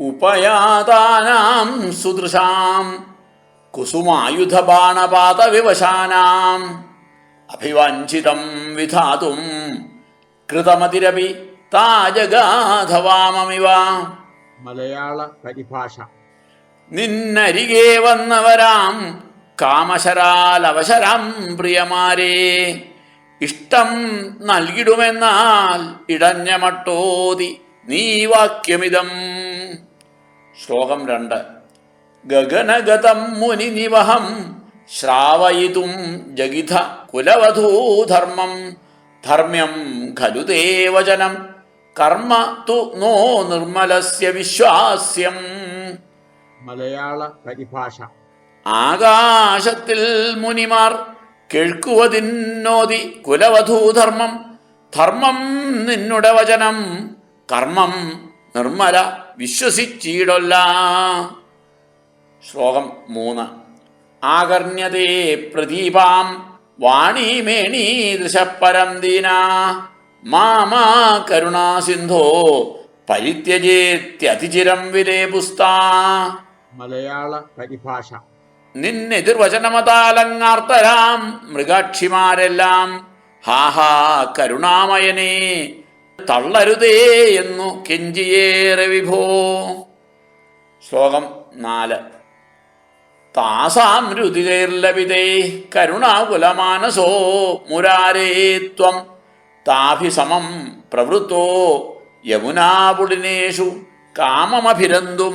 ഉപയാതാനാം സുദൃശാം കുസുമായുധബാണപാതവിവശാനാം അഭിവാഞ്ചിതം വിധാതും കൃതമതിരപി താജഗാധവാമമിവ. മലയാള പരിഭാഷ. നിന്നരികെ വന്നവരാം കാമശരാലവശരാം പ്രിയമാരെ. ഇഷ്ടം നൽകിടുമെന്നാൽ ഇടഞ്ഞ മട്ടോതി നീ വാക്യമിതം. ശ്ലോകം രണ്ട്. ഗഗനഗതം മുനിനിവഹം ശ്രാവയിതും ജഗിത കുലവധൂധർമ്മം. ധർമ്മ്യം ഖലു ദേവചനം കർമ്മ തു നോ നിർമ്മലസ്യ വിശ്വാസ്യം. മലയാള പരിഭാഷ. ആകാശത്തിൽ മുനിമാർ കേൾക്കുവതിന്നോതി കുലവധൂധർമ്മം. ധർമ്മം നിന്നുടെ വചനം. കർമ്മം നിർമ്മല വിശ്വസിച്ചിടൊല്ല. ശ്ലോകം മൂന്ന്. ആകർണ്യതേ പ്രദീപാം വാണീമേണീ ദൃശപ്പരം ദീന. മാമാ കരുണാസിന്ധോ പരിത്യജേത്യതിചിരം വിലേപുസ്താ മലയാള പരിഭാഷ. നിന്നെതിർവചനമതാലങ്ങാർത്തരാം മൃഗാക്ഷിമാരെല്ലാം. ഹാഹാ കരുണാമയനെ. തള്ളരുതേ എന്നു കെഞ്ചിയേറെ വിഭോ. ശ്ലോകം നാല്. താസാം രുതികൈർലപിതേ കരുണാകുലമാനസോ മുരാരേ ത്വം. താഭിസമം പ്രവൃത്തോ യമുനാപുടിനേഷു കാമമഭിരന്തും.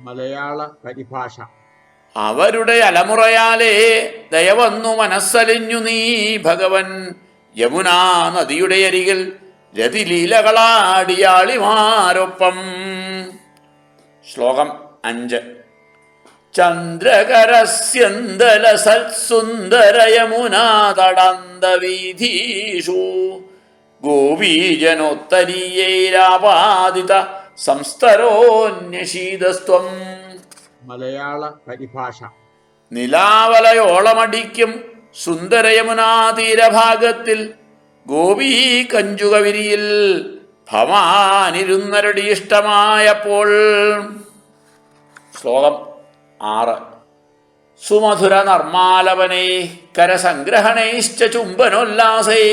മലയാള പരിഭാഷ. അവരുടെ അലമുറയാലേ ദയവന്നു മനസ്സലിഞ്ഞു നീ ഭഗവൻ. യമുനാ നദിയുടെ അരികിൽ രതിലീലകളാടിയാളിമാരൊപ്പം. ശ്ലോകം അഞ്ച്. ചന്ദ്രകരസ്യന്തല സത്സുന്ദര യമുനാ തടന്തവീഥീഷു ഗോപീജനോത്തരീയൈരാപാദിത സംസ്തരോന്യശീതസ്ത്വം. മലയാള പരിഭാഷ. നിലാവലയോളമടിക്കും സുന്ദരയമുനാതീരഭാഗത്തിൽ ഗോപീ കഞ്ചുകവിരിയിൽ ഭവാനിരുന്നരുടെ ഇഷ്ടമായപ്പോൾ. ശ്ലോകം ആറ്. സുമധുര നർമാലവനേ കരസംഗ്രഹണൈശ്ച ചുംബനോല്ലാസൈ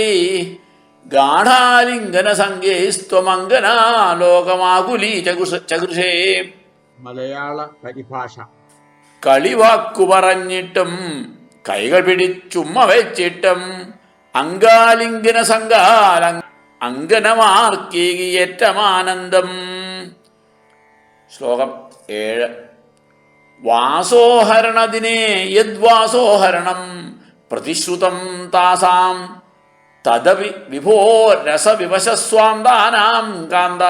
ഗാഠാലിംഗന സംഖ്യസ്ത്വമംഗനാലോകമാകുലീ ചകൃഷേ മലയാള പരിഭാഷ. കളിവാക്കു പറഞ്ഞിട്ടും കൈകൾ പിടിച്ചുമ്മ വെച്ചിട്ടും അങ്കാലിംഗന സംഘാല അങ്കനമാർക്കേകിയേറ്റമാനന്ദം. ശ്ലോകം ഏഴ്. വാസോഹരണതിനെ യദ്വാസോഹരണം പ്രതിശ്രുതം താസാം. തദവി വിഭോ രസവിവശസ്വാന്താനാം കാന്ത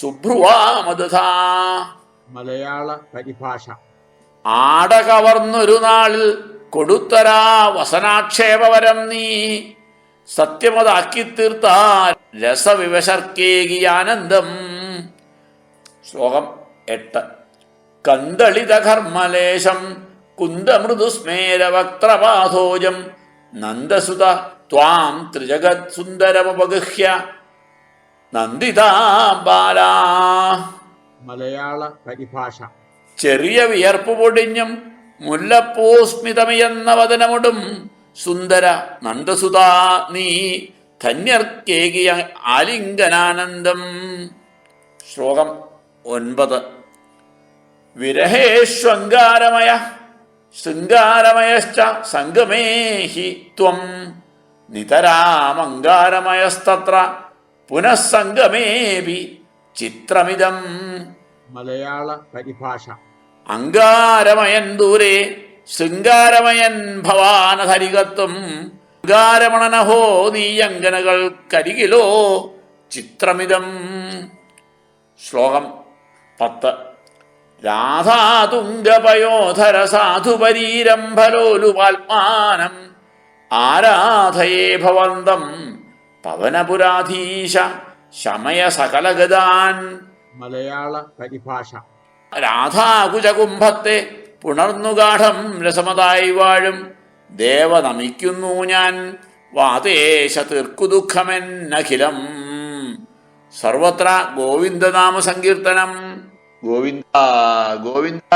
ശുഭ്രുവാമദധാ മലയാള പരിഭാഷ. ആട കവർന്നൊരു നാളിൽ കൊടുത്തരാ വസനാക്ഷേപവരം നീ. സത്യമതാക്കി തീർത്ത രസവിവശർക്കേകിയാനന്ദം. ശ്ലോകം എട്ട്. കന്ദളിത കർമ്മലേശം കുന്ദമൃദുസ്മേരവക്ത്രപാഥോജം നന്ദസുത ത്വാം ത്രിജഗത് സുന്ദരമുപഗൃഹ്യ നന്ദിതാബാലാ മലയാള പരിഭാഷ. ചെറിയ വിയർപ്പ് പൊടിഞ്ഞും മുല്ലപ്പൂ സ്മിതമിയെന്ന സുന്ദര നന്ദസുതാ നീ ധന്യർക്കേകിയ ആലിംഗനാനന്ദം. ശ്ലോകം ഒൻപത്. വിരഹേഷ്വങ്കാരമയ ശൃംഗാരമയശ്ച സംഗമേഹി ത്വം. നിതരാമങ്കാരമയസ്തത്ര പുനഃസംഗമേപി ചിത്രമിതം. മലയാള പരിഭാഷ. അങ്കാരമയൻ ദൂരെ ശൃംഗാരമയൻ ഭവാനധരികത്വം. അങ്കാരമണനഹോ നീയങ്കനകൾ കരികിലോ ചിത്രമിതം. ശ്ലോകം പത്ത്. രാധാതുംഗപയോധര സാധുപരീരംഭലോലുപാത്മാനം ആരാധയേ ഭവന്തം പവനപുരാധീശ ശമയ സകലഗതാൻ മലയാള പരിഭാഷ. രാധാകുജകുംഭത്തെ പുണർന്നുഗാഠം രസമതായി വാഴും. ദേവ നമിക്കുന്നു ഞാൻ. വാതേശ തീർക്കുദുഃഖമെന്നഖിലം സർവത്ര ഗോവിന്ദനാമ സങ്കീർത്തനം ഗോവിന്ദ ഗോവിന്ദ.